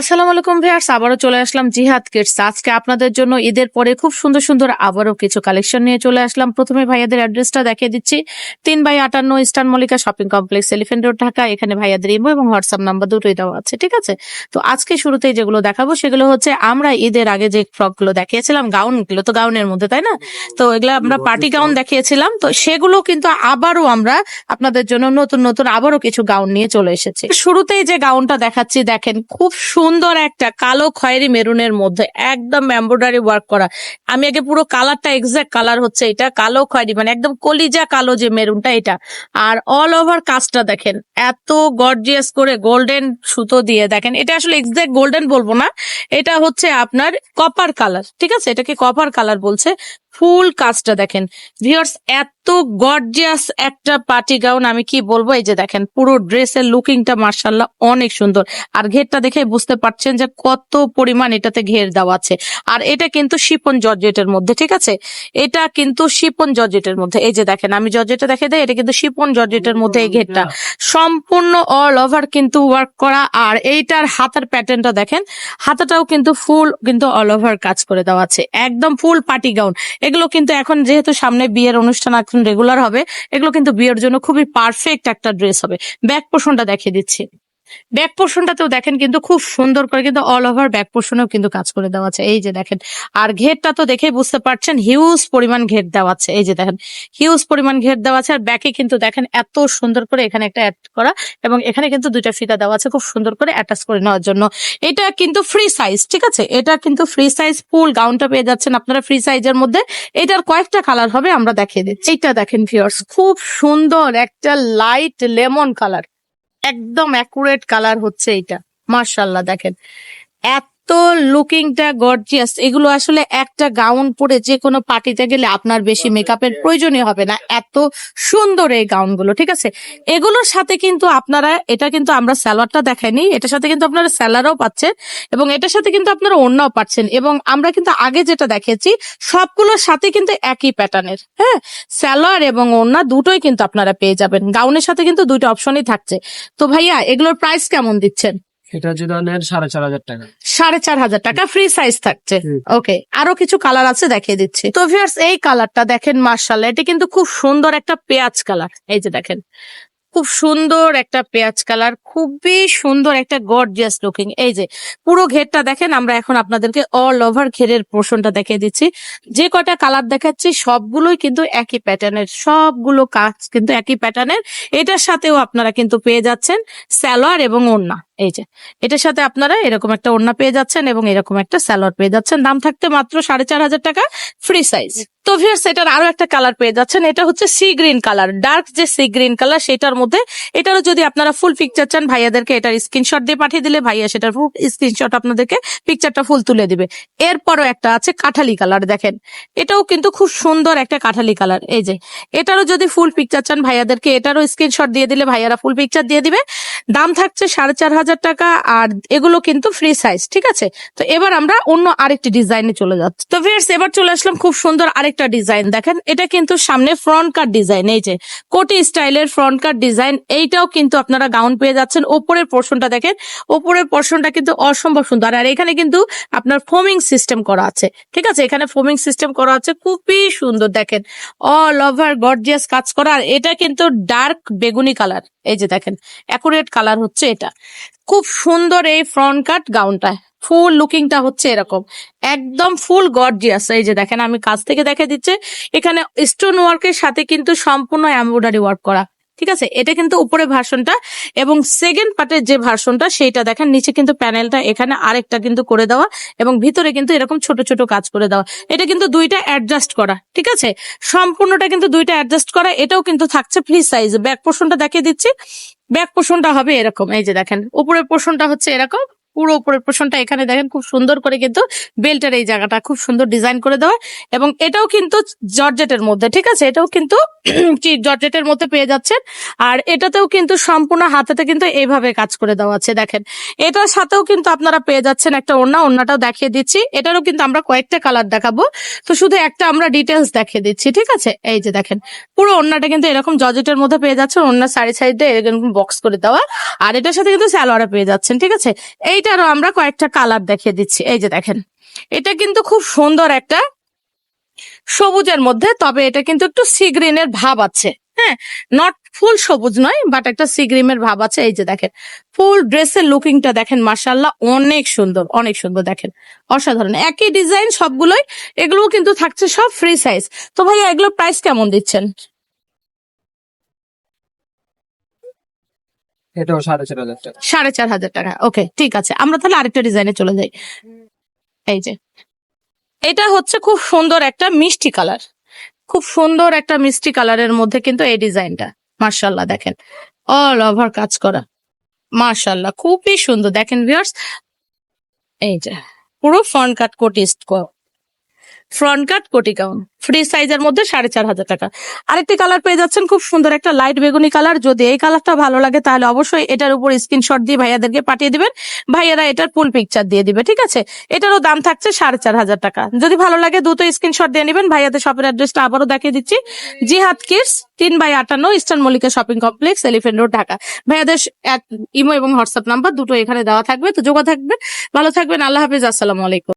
আসসালামু আলাইকুম ভিউয়ার্স আবারও চলে আসলাম জিহাদ কিডস। আজকে আপনাদের জন্য ঈদের পরে খুব সুন্দর সুন্দর আবারও কিছু কালেকশন নিয়ে চলে আসলাম। প্রথমে ভাইয়াদের অ্যাড্রেসটা দেখিয়ে দিচ্ছি। তিন বাই আটান্ন Eastern Mallika shopping complex Elephant Road Dhaka. এখানে ভাইয়াদের ইমো এবং হোয়াটসঅ্যাপ নাম্বার দুটোই দেওয়া আছে ঠিক আছে? তো আজকে শুরুতেই যেগুলো দেখাবো সেগুলো হচ্ছে আমরা ঈদের আগে যে ফ্রকগুলো দেখিয়েছিলাম গাউনগুলো তো গাউনের মধ্যে তাই না? তো এগুলো আমরা পার্টি গাউন দেখিয়েছিলাম। তো সেগুলো কিন্তু আবারও আমরা আপনাদের জন্য নতুন নতুন আবারও কিছু গাউন নিয়ে চলে এসেছি। শুরুতেই যে গাউনটা দেখাচ্ছি দেখেন খুব সুন্দর একটা কালো খয়েরি মেরুনের মধ্যে একদম এমব্রয়ডারি ওয়ার্ক করা। আমি আগে পুরো কালারটা এক্সাক্ট কালার হচ্ছে এটা, কালো খয়েরি মানে একদম কলিজা কালো যে মেরুনটা এটা। আর অল ওভার কাজটা দেখেন, এত গর্জিয়াস করে গোল্ডেন সুতো দিয়ে দেখেন। এটা আসলে এক্সাক্ট গোল্ডেন বলব না, এটা হচ্ছে আপনার কপার কালার ঠিক আছে? এটাকে কপার কালার বলছে। ফুল কাজটা দেখেন। ভিউয়ার্স এত গর্জিয়াস একটা পার্টি গাউন আমি কি বলব? এই যে দেখেন পুরো ড্রেসের লুকিংটা মার্শাল্লাহ অনেক সুন্দর। আর ঘেরটা দেখে বুঝতে পারছেন যে কত পরিমাণ এটাতে ঘের দেওয়া আছে। আর এটা কিন্তু শিপন জর্জেটের মধ্যে ঠিক আছে? এটা কিন্তু শিপন জর্জেটের মধ্যে। এই যে দেখেন আমি জর্জেটটা দেখে দেয় এটা কিন্তু শিপন জর্জেটের মধ্যে এই ঘেরটা। সম্পূর্ণ অল ওভার কিন্তু ওয়ার্ক করা। আর এইটার হাতের প্যাটার্নটা দেখেন হাতাটাও কিন্তু ফুল কিন্তু অল ওভার কাজ করে দেওয়া আছে। একদম ফুল পার্টি গাউন এগুলো কিন্তু এখন যেহেতু সামনে বিয়ের অনুষ্ঠান এখন রেগুলার হবে, এগুলো কিন্তু বিয়ের জন্য খুবই পারফেক্ট একটা ড্রেস হবে। ব্যাক পোষণটা দেখিয়ে দিচ্ছি। ব্যাক পোর্শনটাতেও দেখেন কিন্তু খুব সুন্দর করে কিন্তু অল ওভার ব্যাক পোর্শনেও কিন্তু কাজ করে দেওয়া আছে। এই যে দেখেন, আর ঘেরটা তো দেখে বুঝতে পারছেন হিউজ পরিমাণ ঘের দেওয়া আছে। এই যে দেখেন হিউজ পরিমাণ ঘের দেওয়া আছে, আর ব্যাকে কিন্তু দেখেন এত সুন্দর করে এখানে একটা অ্যাড করা, এবং এখানে কিন্তু দুইটা ফিতা দেওয়া আছে খুব সুন্দর করে অ্যাটাচ করে নেওয়ার জন্য। এটা কিন্তু ফ্রি সাইজ ঠিক আছে? এটা কিন্তু ফ্রি সাইজ ফুল গাউনটা পেয়ে যাচ্ছেন আপনারা ফ্রি সাইজের মধ্যে। এটার কয়েকটা কালার হবে, আমরা দেখিয়ে দিচ্ছি। এইটা দেখেন ভিউয়ার্স খুব সুন্দর একটা লাইট লেমন কালার একদম অ্যাকুরেট কালার হচ্ছে এটা মার্শাল্লাহ দেখেন। এত লুকিংটা গর্জিয়াস এগুলো আসলে একটা গাউন পরে যে কোনো পার্টিতে গেলে আপনার বেশি মেকআপের প্রয়োজনই হবে না। এত সুন্দর এই গাউনগুলো ঠিক আছে? এগুলোর সাথে কিন্তু আপনারা এটা কিন্তু আমরা স্যালোয়ারটা দেখাইনি এটার সাথে কিন্তু আপনারা স্যালাডও পাচ্ছেন এবং এটার সাথে কিন্তু আপনারা অন্যও পাচ্ছেন এবং আমরা কিন্তু আগে যেটা দেখেছি সবগুলোর সাথে কিন্তু একই প্যাটার্নের হ্যাঁ? স্যালোয়ার এবং ওড়না দুটোই কিন্তু আপনারা পেয়ে যাবেন। গাউনের সাথে কিন্তু দুইটা অপশনই থাকছে। তো ভাইয়া এগুলোর প্রাইস কেমন দিচ্ছেন? এটা যদি নেন সাড়ে চার হাজার টাকা। সাড়ে চার হাজার টাকা ফ্রি সাইজ থাকছে। ওকে আরও কিছু কালার আছে দেখিয়ে দিচ্ছি। তো ভিউয়ার্স এই কালারটা দেখেন মার্শাল্লাহ এটা কিন্তু খুব সুন্দর একটা পেঁয়াজ কালার এই যে দেখেন খুব সুন্দর একটা পেঁয়াজ কালার খুবই সুন্দর একটা গর্জিয়াস লুকিং এই যে পুরো ঘেরটা দেখেন আমরা এখন আপনাদেরকে অল ওভার ঘেরের পোর্শনটা দেখিয়ে দিচ্ছি। যে কয়টা কালার দেখাচ্ছি সবগুলোই কিন্তু একই প্যাটার্নের সবগুলো কাজ কিন্তু একই প্যাটার্নের এটার সাথেও আপনারা কিন্তু পেয়ে যাচ্ছেন স্যালোয়ার এবং ওড়না। এই যে এটার সাথে আপনারা এরকম একটা ওড়না পেয়ে যাচ্ছেন এবং এরকম একটা স্যালোয়ার পেয়ে যাচ্ছেন। দাম থাকতে মাত্র সাড়ে চার হাজার টাকা ফ্রি সাইজ তো ভিয়ার্স এটার আরও একটা কালার পেয়ে যাচ্ছেন। এটা হচ্ছে সি গ্রিন কালার ডার্ক যে সি গ্রিন কালার সেটার মধ্যে এটারও যদি আপনারা ফুল পিকচার চান ভাইয়াদেরকে এটার স্ক্রিনশট দিয়ে পাঠিয়ে দিলে ভাইয়া সেটার ফুল স্ক্রিনশট আপনাদেরকে পিকচারটা ফুল তুলে দিবে। এরপরও একটা আছে কাঠালি কালার দেখেন। এটাও কিন্তু খুব সুন্দর একটা কাঠালি কালার এই যে এটারও যদি ফুল পিকচার চান ভাইয়াদেরকে এটারও স্ক্রিনশট দিয়ে দিলে ভাইয়ারা ফুল পিকচার দিয়ে দিবে। দাম থাকছে সাড়ে চার হাজার টাকা আর এগুলো কিন্তু ফ্রি সাইজ ঠিক আছে? তো এবার আমরা অন্য আরেকটি ডিজাইনে চলে যাচ্ছি। তো ভিয়ার্স এবার চলে আসলাম খুব সুন্দর আরেকটা ডিজাইন দেখেন, এটা কিন্তু সামনে ফ্রন্ট কাট ডিজাইন এই যে কোটি স্টাইলের ফ্রন্ট কাট ডিজাইন এইটাও কিন্তু আপনারা গাউন পেয়ে যাচ্ছেন। ওপরের পোর্শনটা দেখেন, ওপরের পোর্শনটা কিন্তু অসম্ভব সুন্দর। আর এখানে কিন্তু আপনার ফোমিং সিস্টেম করা আছে, ঠিক আছে? এখানে ফোমিং সিস্টেম করা আছে, খুবই সুন্দর। দেখেন অল ওভার গর্জিয়াস কাজ করা। আর এটা কিন্তু ডার্ক বেগুনি কালার এই যে দেখেন অ্যাকুরেট কালার হচ্ছে এটা। খুব সুন্দর এই ফ্রন্ট কাট গাউনটা ফুল লুকিংটা হচ্ছে এরকম। একদম ফুল গর্জিয়াস এই যে দেখেন, আমি কাছ থেকে দেখে দিচ্ছে। এখানে স্টোন ওয়ার্কের সাথে কিন্তু সম্পূর্ণ এমব্রয়ডারি ওয়ার্ক করা। ঠিক আছে? এটা কিন্তু উপরে ভার্সনটা এবং সেকেন্ড পার্টের যে ভার্সনটা সেইটা দেখেন, নিচে কিন্তু প্যানেলটা এখানে আরেকটা কিন্তু করে দেওয়া এবং ভিতরে কিন্তু এরকম ছোট ছোট কাজ করে দেওয়া। এটা কিন্তু দুইটা অ্যাডজাস্ট করা। ঠিক আছে? সম্পূর্ণটা কিন্তু দুইটা অ্যাডজাস্ট করা। এটাও কিন্তু থাকছে ফ্রি সাইজ ব্যাক পোর্শনটা দেখিয়ে দিচ্ছি। ব্যাক পোষণটা হবে এরকম। এই যে দেখেন, উপরের পোষণটা হচ্ছে এরকম, পুরো উপরের পোষণটা এখানে দেখেন, খুব সুন্দর করে কিন্তু বেল্টের এই জায়গাটা খুব সুন্দর ডিজাইন করে দেওয়া। এবং এটাও কিন্তু জর্জেটের মধ্যে, ঠিক আছে? এটাও কিন্তু জর্জেটের মধ্যে পেয়ে যাচ্ছেন। আর এটাতেও কিন্তু সম্পূর্ণ হাতেতে কিন্তু এইভাবে কাজ করে দেওয়া আছে, দেখেন। এটার সাথেও কিন্তু আপনারা পেয়ে যাচ্ছেন একটা ওড়না, ওড়নাটাও দেখিয়ে দিচ্ছি। এটারও কিন্তু আমরা কয়েকটা কালার দেখাবো। তো শুধু একটা আমরা ডিটেলস দেখিয়ে দিচ্ছি, ঠিক আছে? এই যে দেখেন, পুরো ওড়নাটা কিন্তু এরকম জর্জেটের মধ্যে পেয়ে যাচ্ছেন ওড়নার সাইড সাইডে এরকম বক্স করে দেওয়া। আর এটার সাথে কিন্তু স্যালোয়ারা পেয়ে যাচ্ছেন, ঠিক আছে? এইটারও আমরা কয়েকটা কালার দেখিয়ে দিচ্ছি। এই যে দেখেন, এটা কিন্তু খুব সুন্দর একটা সবুজের মধ্যে তবে এটা কিন্তু একটু সি গ্রিনের ভাব আছে। হ্যাঁ নট ফুল সবুজ নয় বাট একটা সি গ্রিনের ভাব আছে। এই যে দেখেন ফুল ড্রেসের লুকিংটা দেখেন মার্শাল্লাহ অনেক সুন্দর অনেক সুন্দর দেখেন অসাধারণ। একই ডিজাইন সবগুলোই এগুলো কিন্তু থাকছে সব ফ্রি সাইজ তো ভাইয়া এগুলো প্রাইস কেমন দিচ্ছেন? এটাও সাড়ে চার হাজার টাকা। সাড়ে চার হাজার টাকা ওকে ঠিক আছে। আমরা তাহলে আরেকটা ডিজাইনে চলে যাই। এই যে এটা হচ্ছে খুব সুন্দর একটা মিষ্টি কালার। খুব সুন্দর একটা মিষ্টি কালারের মধ্যে কিন্তু এই ডিজাইনটা। মার্শাল্লাহ দেখেন। অল ওভার কাজ করা। মার্শাল্লাহ খুবই সুন্দর। দেখেন ভিউয়ার্স এই যে, পুরো ফ্রন্ট কাট কোটি ফ্রন্ট কাট কোটি গাউন ফ্রি সাইজের মধ্যে সাড়ে চার হাজার টাকা। আরেকটি কালার পেয়ে যাচ্ছেন খুব সুন্দর একটা লাইট বেগুনি কালার যদি এই কালারটা ভালো লাগে, তাহলে অবশ্যই এটার উপর স্ক্রিনশট দিয়ে ভাইয়াদেরকে পাঠিয়ে দিবেন। ভাইয়ারা এটার ফুল পিকচার দিয়ে দিবে, ঠিক আছে? এটারও দাম থাকছে সাড়ে চার হাজার টাকা। যদি ভালো লাগে, দ্রুত স্ক্রিনশট দিয়ে নেবেন। ভাইয়াদের শপের অ্যাড্রেসটা আবারও দেখিয়ে দিচ্ছি। জিহাদ কিডস, তিন বাই আটান্ন, Eastern Mallika shopping complex Elephant Road Dhaka. ভাইয়াদের ইমো এবং হোয়াটসঅ্যাপ নাম্বার দুটো এখানে দেওয়া থাকবে, তো যোগা থাকবেন। ভালো থাকবেন, আল্লাহ হাফিজ, আসসালামু আলাইকুম।